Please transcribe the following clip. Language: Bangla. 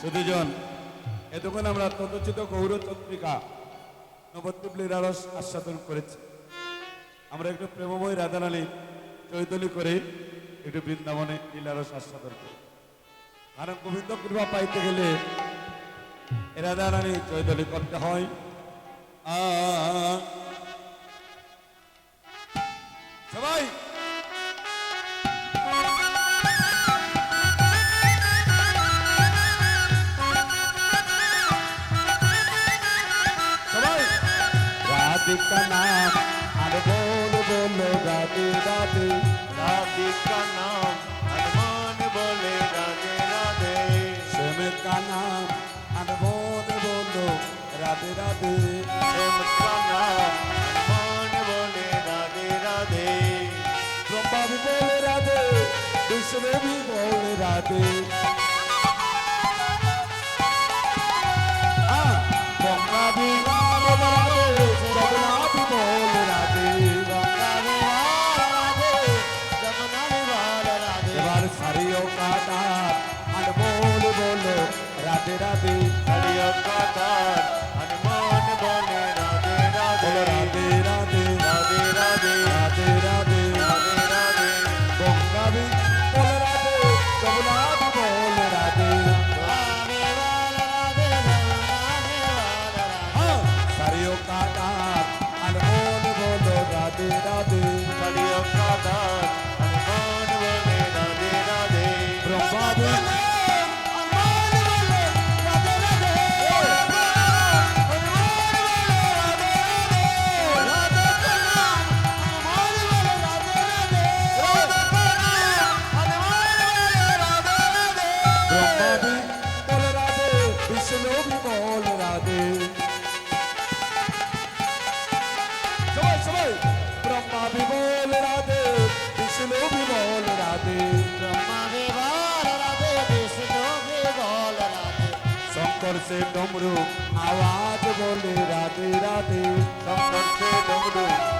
সুদীজন এতক্ষণ আমরা তদচিত গৌর চন্দ্রিকা নবদ্বীপ লীলারস আস্বাদন করেছি। আমরা একটু প্রেমময় রাধারানী চৈতলি করে একটু বৃন্দাবনে লীলারস আস্বাদন করি। কারণ গোবিন্দ কৃপা পাইতে গেলে রাধারানী চৈতলি করতে হয়। আ মন বন্ধু রাধে রাধে মন বলে রাধে রাধে। ব্রহ্মাবি বলে রাধে, বিষ্ণবি বলে রাধে। ব্রহ্মাবি বলে রাধে। বল। রাধে রাধে কথা হনুমান বলে বিষ্ণু বি বলে রাধে সবাই সবাই ব্রহ্মা বি বলে রাধে বিষ্ণু বি বলে রাধে শঙ্কর সে ডমরু আওয়াজ বলে রাধে রাধে চন্দ্রা